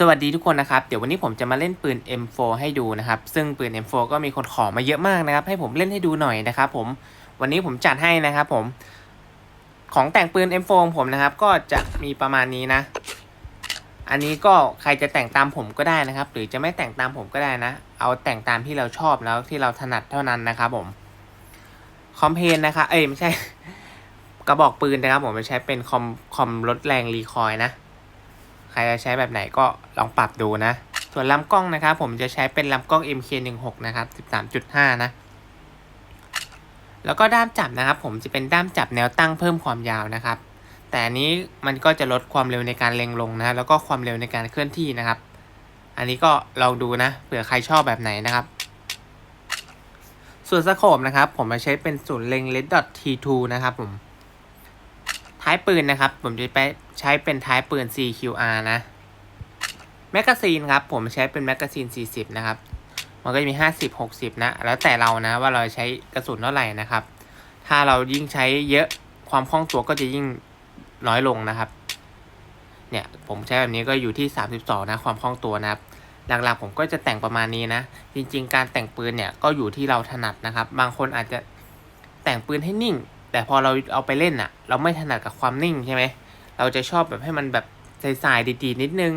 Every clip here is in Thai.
สวัสดีทุกคนนะครับ เดี๋ยววันนี้ผมจะมาเล่นปืน M4 ให้ดูนะครับ ซึ่งปืน M4 ก็มีคนขอมาเยอะมากนะครับ ให้ผมเล่นให้ดูหน่อยนะครับผม วันนี้ผมจัดให้นะครับผม ของแต่งปืน M4 ของผมนะครับ ก็จะมีประมาณนี้นะ อันนี้ก็ใครจะแต่งตามผมก็ได้นะครับ หรือจะไม่แต่งตามผมก็ได้นะ เอาแต่งตามที่เราชอบแล้วที่เราถนัดเท่านั้นนะครับผม คอมเพนนะครับเอ้ยไม่ใช่ กระบอกปืนนะครับผมจะใช้เป็นคอมคอมลดแรงรีคอยล์นะ ใครจะใช้แบบไหนก็ลองปรับดูนะ ส่วนลำกล้องนะครับ ผมจะใช้เป็นลำกล้อง MK16 นะครับ 13.5 นะ แล้วก็ด้ามจับนะครับ ผมจะเป็นด้ามจับแนวตั้งเพิ่มความยาวนะครับ แต่อันนี้มันก็จะลดความเร็วในการเล็งลงนะ แล้วก็ความเร็วในการเคลื่อนที่นะครับ อันนี้ก็ลองดูนะเผื่อใครชอบแบบไหนนะครับส่วนสโคปนะครับ ผมจะใช้เป็นศูนย์เล็ง l e d T2 นะครับผม ท้ายปืนนะครับ ผมจะไปใช้เป็นท้ายปืน CQR นะแมกกาซีนครับ ผมใช้เป็นแมกกาซีน 40 นะครับ มันก็จะมี 50 60 นะ แล้วแต่เรานะว่าเราใช้กระสุนเท่าไหร่นะครับ ถ้าเรายิ่งใช้เยอะความคล่องตัวก็จะยิ่งน้อยลงนะครับ เนี่ยผมใช้แบบนี้ก็อยู่ที่ 32 นะ ความคล่องตัวนะครับ หลักๆผมก็จะแต่งประมาณนี้นะ จริง ๆ การแต่งปืนเนี่ยก็อยู่ที่เราถนัดนะครับ บางคนอาจจะแต่งปืนให้นิ่ง แต่พอเราเอาไปเล่นอะเราไม่ถนัดกับความนิ่งใช่ไหมเราจะชอบแบบให้มันแบบใสๆดีๆนิดนึง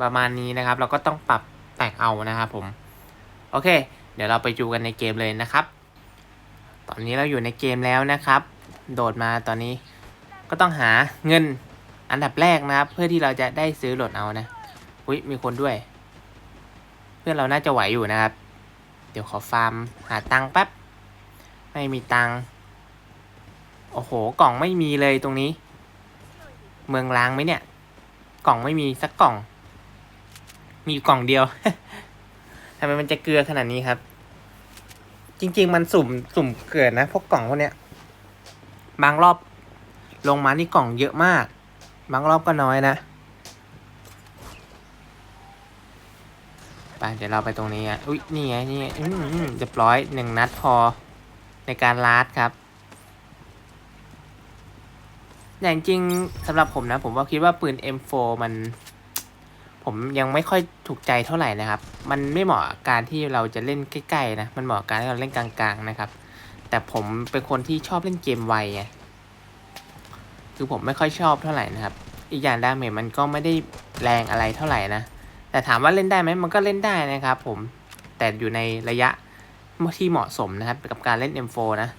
ประมาณนี้นะครับ เราก็ต้องปรับแต่งเอานะครับผม โอเค เดี๋ยวเราไปดูกันในเกมเลยนะครับ ตอนนี้เราอยู่ในเกมแล้วนะครับ โดดมาตอนนี้ก็ต้องหาเงินอันดับแรกนะครับ เพื่อที่เราจะได้ซื้อโหลดเอานะอุ้ยมีคนด้วย เพื่อนเราน่าจะไหวอยู่นะครับ เดี๋ยวขอฟาร์มหาตังค์แป๊บไม่มีตังค์ โอ้โห กล่องไม่มีเลยตรงนี้ เมืองล้างไหมเนี่ย กล่องไม่มีสักกล่อง มีกล่องเดียวทำไมมันจะเกลือขนาดนี้ครับ จริง ๆ มันสุ่มสุ่มเกิดนะพวกกล่องพวกเนี้ย บางรอบลงมานี่กล่องเยอะมาก บางรอบก็น้อยนะไปเดี๋ยวเราไปตรงนี้อะ อุ้ยนี่ไงนี่ไงอืมเรียบร้อยหนึ่งนัดพอในการลาดครับ แต่จริงสำหรับผมนะ ผมว่าคิดว่าปืน M4 มัน ผมยังไม่ค่อยถูกใจเท่าไหร่นะครับ มันไม่เหมาะการที่เราจะเล่นใกล้ๆนะ มันเหมาะกับการที่เราเล่นกลางๆนะครับ แต่ผมเป็นคนที่ชอบเล่นเกมไวไงคือผมไม่ค่อยชอบเท่าไหร่นะครับ อีกอย่างดาเมจมันก็ไม่ได้แรงอะไรเท่าไหร่นะ แต่ถามว่าเล่นได้ไหมมันก็เล่นได้นะครับ ผม แต่อยู่ในระยะที่เหมาะสมนะครับ กับการเล่น M4 นะ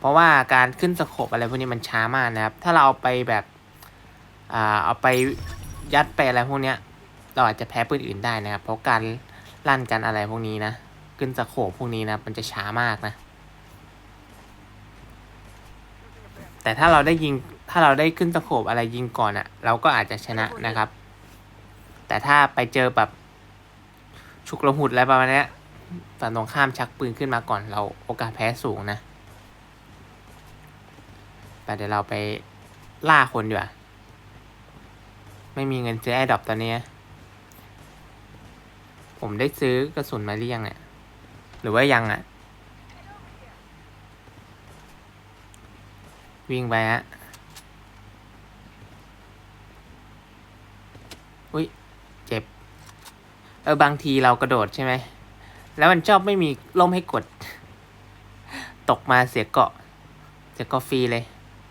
เพราะว่าการขึ้นสโคปอะไรพวกนี้มันช้ามากนะครับ ถ้าเราเอาไปแบบอ่าเอาไปยัดไปอะไรพวกเนี้ย เราอาจจะแพ้ปืนอื่นได้นะครับ เพราะการลั่นกันอะไรพวกนี้นะ ขึ้นสโคปพวกนี้นะ มันจะช้ามากนะ แต่ถ้าเราได้ยิง ถ้าเราได้ขึ้นสโคปอะไรยิงก่อนอะ่ะ เราก็อาจจะชนะนะครับ แต่ถ้าไปเจอแบบฉุกละหุดอะไรประมาณนี้ฝั่งตรงข้ามชักปืนขึ้นมาก่อน เราโอกาสแพ้สูงนะ แต่เดี๋ยวเราไปล่าคนดีกว่า ไม่มีเงินซื้อแอร์ดอปตอนนี้ ผมได้ซื้อกระสุนมาหรือยังเนี่ย หรือว่ายังอะ่ะ วิ่งไปฮะ อุ้ย เจ็บ เออ บางทีเรากระโดดใช่ไหม แล้วมันชอบไม่มีล่มให้กด ตกมาเสียเกาะ เสียเกาะฟรีเลย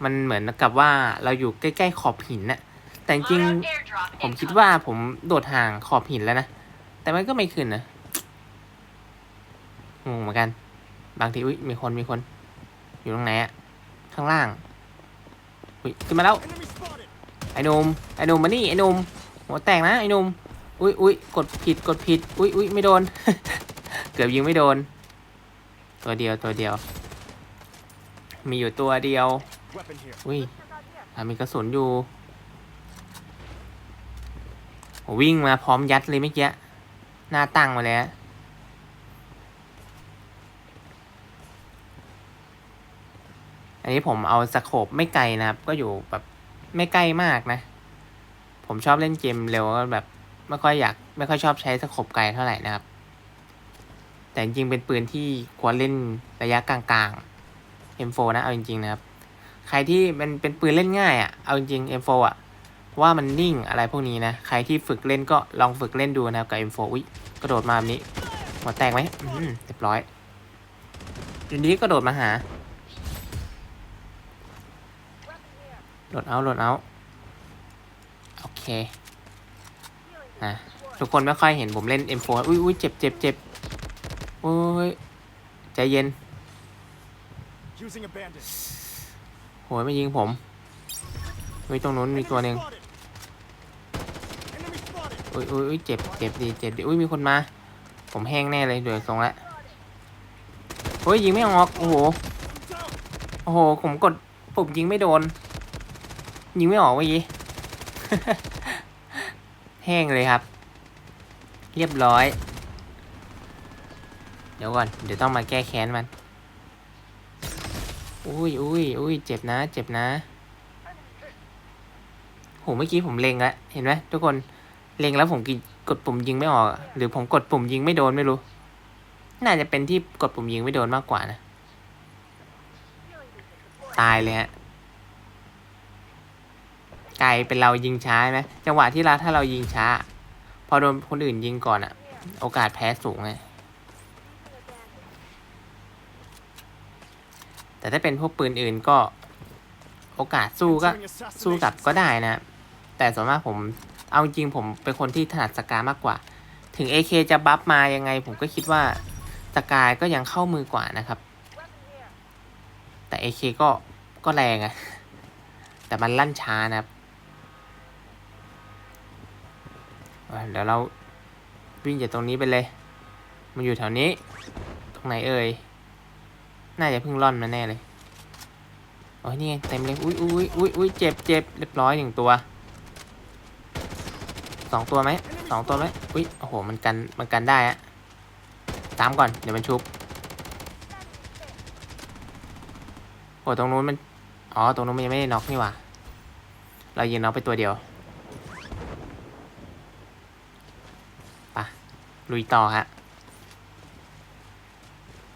มันเหมือนกับว่าเราอยู่ใกล้ๆขอบหินน่ะ แต่จริงๆผมคิดว่าผมโดดห่างขอบหินแล้วนะ แต่มันก็ไม่ขึ้นนะงงเหมือนกัน บางทีอุ้ยมีคนมีคน อยู่ตรงไหนอะข้างล่างอุ้ยขึ้นมาแล้ว ไอ้หนุ่มไอ้หนุ่มมานี่ไอ้หนุ่มหัวแตกนะไอ้หนุ่มอุ้ยอุ้ยกดผิดกดผิดอุ้ยอุ้ยไม่โดน เกือบยิงไม่โดน ตัวเดียวตัวเดียว มีอยู่ตัวเดียว Weapon here. อุ้ยอะมีกระสุนอยู่โหวิ่งมาพร้อมยัดเลยเมื่อกี้หน้าตั้งมาเลยฮะอันนี้ผมเอาสโคปไม่ไกลนะครับ ก็อยู่แบบไม่ใกล้มากนะ ผมชอบเล่นเกมเร็วก็แบบไม่ค่อยอยากไม่ค่อยชอบใช้สโคปไกลเท่าไหร่นะครับ แต่จริงๆเป็นปืนที่ควรเล่นระยะกลางๆ M4 นะเอาจริงๆนะครับ ใครที่มันเป็นปืนเล่นง่ายอะ่ะ เอาจริง M4 อะ ว่ามันนิ่งอะไรพวกนี้นะ ใครที่ฝึกเล่นก็ลองฝึกเล่นดูนะครับกับ M4 อุ้ยกระโดดมาแบบนี้ หัวแตกไหมเรียบร้อยทีนี้ก็โดดมาหาโหลดเอาโหลดเอาโอเคอะทุกคนไม่ค่อยเห็นผมเล่น M4 อุ้ยอุ้ยเจ็บเจ็บเจ็บโอ้ยใจเย็น โหยไม่ยิงผมอุ้ยตรงนู้นมีตัวหนึ่งอุ้ยอุ้ยอุ้ยเจ็บเจ็บดีเจ็บดีอุ้ยมีคนมา ผมแห้งแน่เลยเดือดทรงละเฮ้ยยิงไม่ออกโอ้โหโอ้โหผมกดปุ่มยิงไม่โดน ยิงไม่ออกเมื่อกี้แห้งเลยครับ เรียบร้อย เดี๋ยวก่อน เดี๋ยวต้องมาแก้แค้นมัน อุ้ยอุ้ยอุ้ยเจ็บนะ เจ็บนะโหเมื่อกี้ผมเล็งแล้วเห็นไหมทุกคนเล็งแล้วผมกิกดปุ่มยิงไม่ออก หรือผมกดปุ่มยิงไม่โดนไม่รู้ น่าจะเป็นที่กดปุ่มยิงไม่โดนมากกว่านะ ตายเลยฮะกลายเป็นเรายิงช้าไหมจังหวะที่เราถ้าเรายิงช้า พอโดนคนอื่นยิงก่อนอะโอกาสแพ้สูงไง แต่ถ้าเป็นพวกปืนอื่นก็โอกาสสู้ก็สู้กลับก็ได้นะ แต่ส่วนมากผมเอาจริงผมเป็นคนที่ถนัดสกามากกว่า ถึง AK จะบัฟมายังไง ผมก็คิดว่าสกายก็ยังเข้ามือกว่านะครับ แต่ AK ก็ก็แรงอะแต่มันลั่นช้านะครับเดี๋ยวเราวิ่งจากตรงนี้ไปเลย มันอยู่แถวนี้ ตรงไหนเอ่ย น่าจะเพิ่งล่อนมาแน่เลยโอ้ยนี่ไงเต็มเลยอุ้ยอุ้ยอุ้ยอุ้ยเจ็บเจ็บเรียบร้อยหนึ่งตัวสองตัวไหมสองตัวไหมอุ้ยโอ้โหมันกันมันกันได้อะตามก่อนเดี๋ยวมันชุบโอ้ตรงนู้นมันอ๋อตรงนู้นมันยังไม่ได้น็อกนี่หว่าเรายิงน็อกไปตัวเดียวไปะลุยต่อฮะ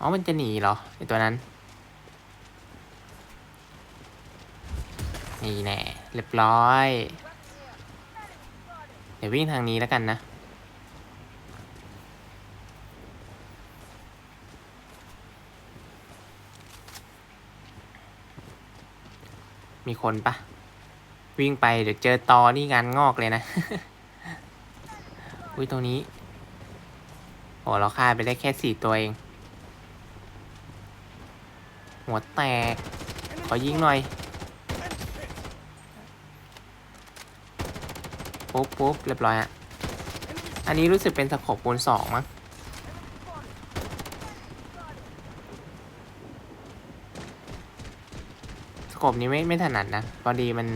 อ๋อ มันจะหนีเหรอไอตัวนั้น นี่แน่เรียบร้อย เดี๋ยววิ่งทางนี้แล้วกันนะ มีคนปะวิ่งไปเดี๋ยวเจอตอนี่งานงอกเลยนะ อุ้ยตรงนี้โอ้เราฆ่าไปได้แค่สี่ตัวเอง หัวแตก ขอยิงหน่อย ปุ๊บปุ๊บเรียบร้อยอะอันนี้รู้สึกเป็นสโคปปูนสองมั้งสโคปนี้ไม่ไม่ถนัดนะ พอดีมัน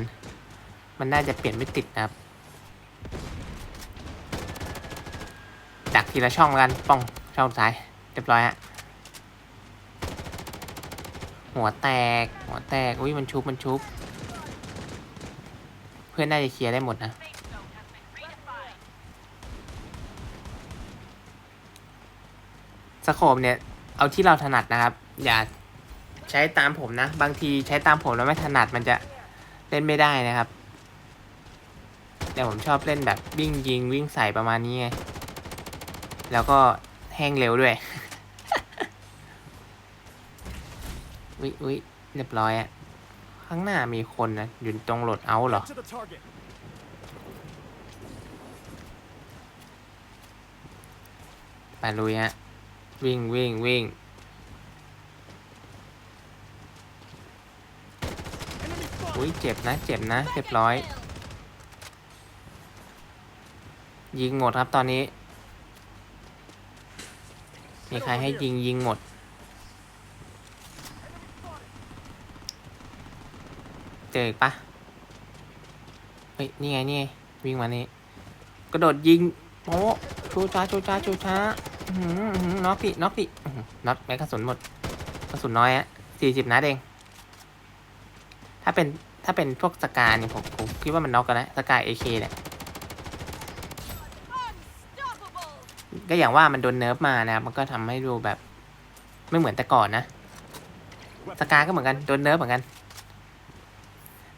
มันน่าจะเปลี่ยนไม่ติดนะครับ ดักทีละช่องกัน ป้องช่องซ้าย เรียบร้อยฮะ หัวแตก หัวแตก อุ้ยมันชุบ มันชุบ เพื่อนน่าจะเคลียร์ได้หมดนะ สโคปเนี่ย เอาที่เราถนัดนะครับ อย่าใช้ตามผมนะ บางทีใช้ตามผมแล้วไม่ถนัดมันจะเล่นไม่ได้นะครับ แต่ผมชอบเล่นแบบวิ่งยิงวิ่งใส่ประมาณนี้ไง แล้วก็แห้งเร็วด้วย วิวิเรียบร้อยอะข้างหน้ามีคนนะอยู่ตรงโหลดเอาเหรอ ไปลุยฮะ วิ่งวิ่งวิ่งอุ้ยเจ็บนะ เจ็บนะเรียบร้อย ยิงหมดครับตอนนี้ มีใครให้ยิงยิงหมด จออีกปะเฮ้ย นี่ไง นี่ไง วิ่งมานี่ กระโดดยิงโอ้ชูช้าชูช้าชูช้าหืออื้อหือน็อกดิน็อกดิน็อกแม็กกระสุนหมด กระสุนน้อยอะสี่สิบนัดเอง ถ้าเป็น ถ้าเป็นพวกสกาเนี่ยผมผมคิดว่ามันน็อกกันนะสกาเอเคเนี่ยก็อย่างว่ามันโดนเนิร์ฟมานะครับ มันก็ทำให้ดูแบบ ไม่เหมือนแต่ก่อนนะ สกาก็เหมือนกัน โดนเนิร์ฟเหมือนกัน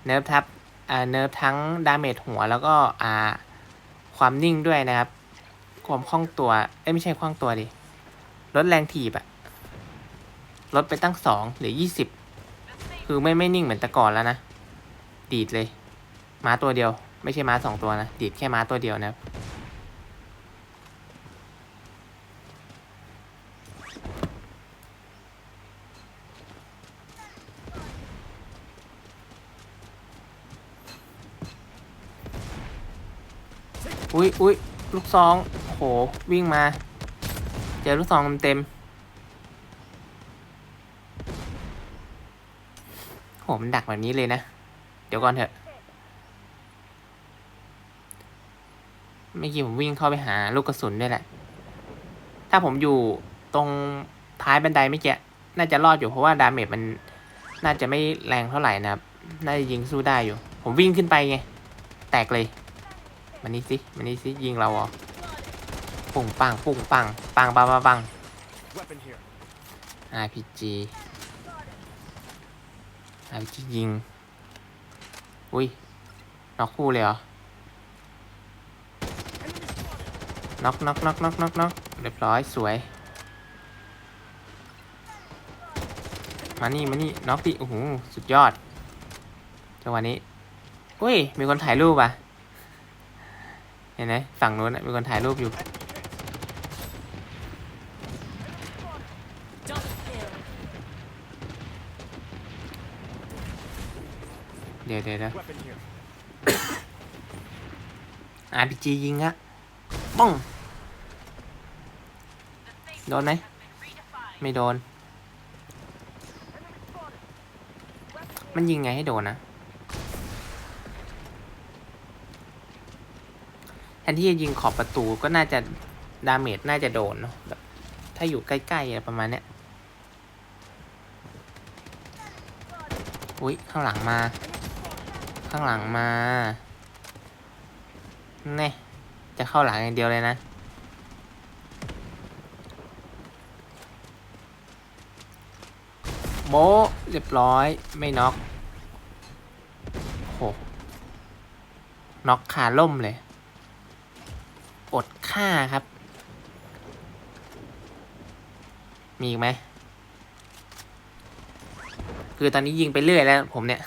เนิร์ฟทับอ่าเนิร์ฟทั้งดาเมจหัวแล้วก็อ่าความนิ่งด้วยนะครับ ความคล่องตัวเอ้ยไม่ใช่คล่องตัวดิลดแรงถีบอะลดไปตั้งสองหรือยี่สิบคือไม่ไม่นิ่งเหมือนแต่ก่อนแล้วนะ ดีดเลย ม้าตัวเดียว ไม่ใช่ม้าสองตัวนะ ดีดแค่ม้าตัวเดียวนะครับ อุ้ยลูกซองโหวิ่งมา เจอลูกซองเต็มโหมันดักแบบนี้เลยนะ เดี๋ยวก่อนเถอะเมื่อกี้ผมวิ่งเข้าไปหาลูกกระสุนด้วยแหละ ถ้าผมอยู่ตรงท้ายบันไดไม่เจ๊น่าจะรอดอยู่เพราะว่าดาเมจมันน่าจะไม่แรงเท่าไหร่นะครับ น่าจะยิงสู้ได้อยู่ ผมวิ่งขึ้นไปไง แตกเลย มันนี่สิมันนี่สิยิงเราเหรอปุ่งปังปุ่งปังปังปังปังปัง Weapon here. RPG RPG ยิง อุ้ยน็อกคู่เลยเหรอ Enemy spotted. น็อกน็อกน็อกน็อกน็อกน็อกเรียบร้อยสวย มานี่มานี่น็อกดิโอ้โหสุดยอดจังหวะนี้ อุ้ย มีคนถ่ายรูปอะ เห็นไหมฝั่งนู้นน่ะมีคนถ่ายรูปอยู่ เดี๋ยวเดี๋ยวเดี๋ยว Weapon here. RPG ยิงอะป้อง โดนไหม ไม่โดน มันยิงไงให้โดนนะ แท นที่จะยิงขอบประตูก็น่าจะดาเมจน่าจะโดนเนาะแบบถ้าอยู่ใกล้ๆอะไรประมาณเนี้ยอุ้ยข้างหลังมา ข้างหลังมาแน่จะเข้าหลังอย่างเดียวเลยนะ โบเรียบร้อยไม่น็อกโหน็อกคาล่มเลย อดฆ่าครับ มีอีกไหม คือตอนนี้ยิงไปเรื่อยแล้วผมเนี่ย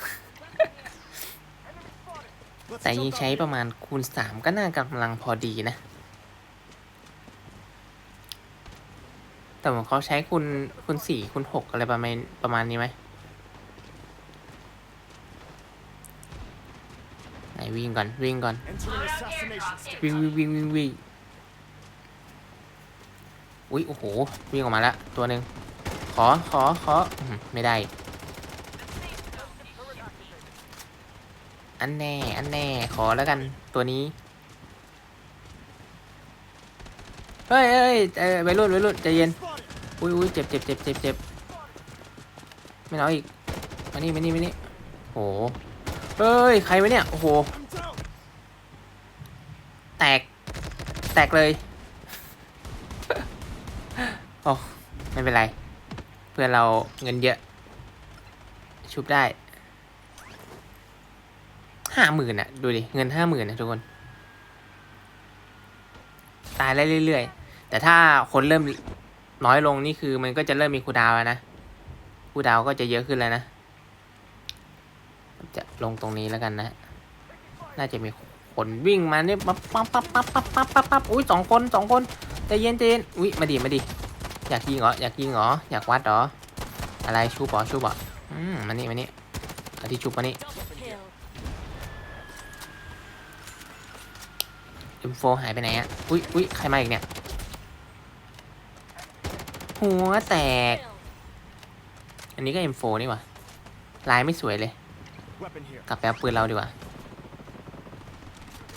Let's แต่ยิง jump ใช้ out ประมาณคูณสามก็น่ากำลังพอดีนะ แต่เหมือนเขาใช้คูณคูณสี่คูณหกอะไรประมาณประมาณนี้ไหมไหนวิ่งก่อนวิ่งก่อน Entering assassination stage. วิ่งวิ่งวิ่งวิ่งวิ่ง อุ้ยโอ้โหวิ่งออกมาแล้วตัวหนึ่งขอขอขอไม่ได้ อันแน่ อันแน่ ขอแล้วกันตัวนี้ เฮ้ยเฮ้ยเอ้ยวัยรุ่นวัยรุ่นใจเย็น อุ้ยอุ้ยเจ็บเจ็บเจ็บเจ็บเจ็บไม่เอาอีกมานี่มานี่มานี่โหเฮ้ย ใครวะเนี่ย โอ้โห แตก แตกเลย โอ้ไม่เป็นไร เพื่อนเราเงินเยอะ ชุบได้ห้าหมื่นอะดูดิ เงินห้าหมื่นนะทุกคน ตายได้เรื่อยๆ แต่ถ้าคนเริ่มน้อยลงนี่คือมันก็จะเริ่มมีคูดาวแล้วนะคูดาวก็จะเยอะขึ้นแล้วนะ จะลงตรงนี้แล้วกันนะ น่าจะมีคนวิ่งมาเนี่ยปั๊บปั๊บปั๊บปั๊บปั๊บปั๊บปั๊บอุ้ยสองคนสองคนใจเย็นใจเย็นอุ้ยมาดิมาดิ อยากยิงเหรออยากยิงเหรออยากวัดเหรออะไรชูบอชูบออืมมานี่มานี่เอาที่ชุบมานี่เอ็มโฟหายไปไหนอะอุ้ยอุ้ยใครมาอีกเนี่ยหัวแตก อันนี้ก็ M4 นี่ว่าลายไม่สวยเลย กลับไปเอาปืนเราดีกว่า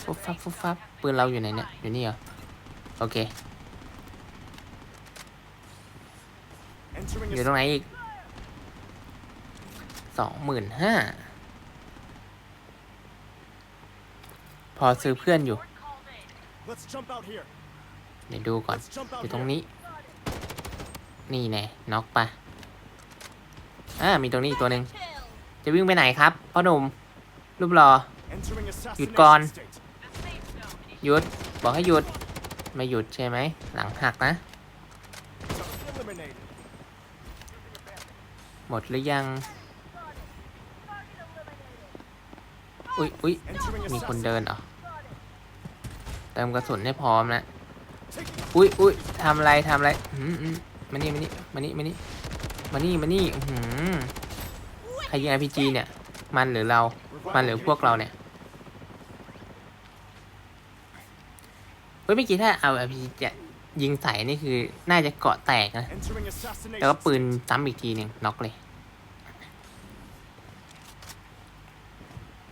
ฟุบฟับฟุบฟับปืนเราอยู่ไหนเนี่ยอยู่นี่เหรอโอเค อยู่ a ตรงไหนอีกสองหมื่นห้าพอซื้อเพื่อนอยู่ Let's jump out here. เดี๋ยวดูก่อน Let's jump อ out ยู่ตรง here. นี้ นี่แน่น็อกปะอ่า มีตรงนี้อีกตัวหนึ่งจะวิ่งไปไหนครับพ่อหนุ่มรูปรอ Entering หยุดก่อน assassination state. หยุด บอกให้หยุด ไม่หยุดใช่ไหม หลังหักนะ หมดหรือยัง อุ๊ยอุ๊ยมีคนเดินเหรอ เติมกระสุนให้พร้อมนะ อุ๊ยอุ๊ยทำอะไรทำอะไรอืมอืมมานี่มานี่มานี่มานี่มานี่มานี่หือใครยิง RPG เนี่ย มันหรือเรา มันหรือพวกเราเนี่ย เฮ้ยเมื่อกี้ถ้าเอา RPG จะ ยิงใส่นี่คือน่าจะเกาะแตกนะ แล้วก็ปืนซ้ำอีกทีหนึ่งน็อกเลย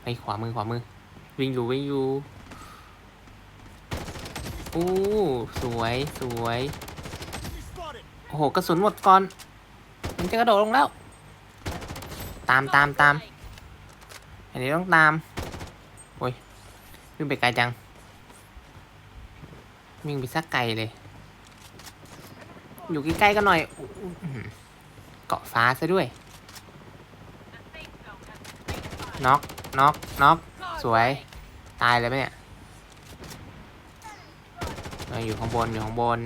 ไปขวามือขวามือ วิ่งอยู่วิ่งอยู่อู้สวยสวยโอ้โหกระสุนหมดก่อน มันจะกระโดดลงแล้ว ตามตามตามอันนี้ต้องตามโอ้ยวิ่งไปไกลจังวิ่งไปสักไกลเลย อยู่ใกล้ๆกันหน่อย เกาะฟ้าซะด้วย น็อก น็อก น็อก สวย ตายเลยไหมเนี่ยเอออยู่ข้างบน อยู่ข้างบน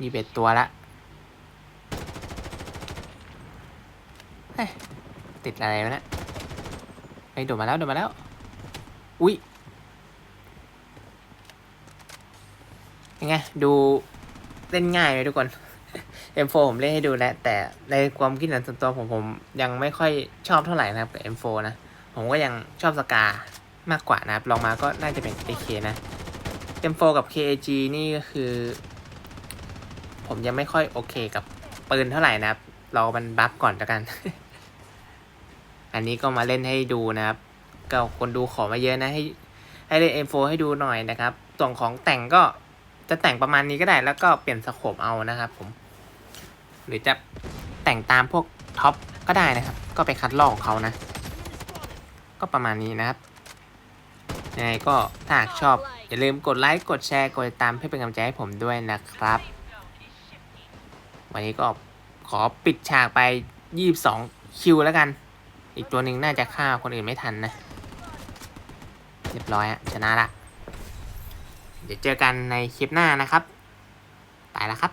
ยี่สิบเอ็ดตัวละเฮ้ยติดอะไรวะเนี่ยไปโดดมาแล้ว โดดมาแล้ว อุ้ยยังไง ดู เล่นง่ายเลยทุกคน M4 ผมเล่นให้ดูแล้วแต่ในความคิดเห็นส่วนตัวผมผมยังไม่ค่อยชอบเท่าไหร่นะครับกับ M4 นะ ผมก็ยังชอบสกามากกว่านะครับลองมาก็น่าจะเป็น AK นะ M4 กับ KAG นี่ก็คือ ผมยังไม่ค่อยโอเคกับปืนเท่าไหร่นะครับเรามันบัฟก่อนแล้วกัน อันนี้ก็มาเล่นให้ดูนะครับ ก็คนดูขอมาเยอะนะให้ให้เล่น M4 ให้ดูหน่อยนะครับส่วนของแต่งก็ จะแต่งประมาณนี้ก็ได้ แล้วก็เปลี่ยนสโคปเอานะครับผม หรือจะแต่งตามพวกท็อปก็ได้นะครับ ก็ไปคัดลอกของเขานะ ก็ประมาณนี้นะครับยังไงก็ถ้าหากชอบ อย่าลืมกดไลค์กดแชร์ กดติดตามเพื่อเป็นกำลังใจให้ผมด้วยนะครับ วันนี้ก็ขอปิดฉากไป 22 คิวแล้วกัน อีกตัวหนึ่งน่าจะฆ่าคนอื่นไม่ทันนะ เรียบร้อยอะชนะละ เดี๋ยวเจอกันในคลิปหน้านะครับ ไปแล้วครับ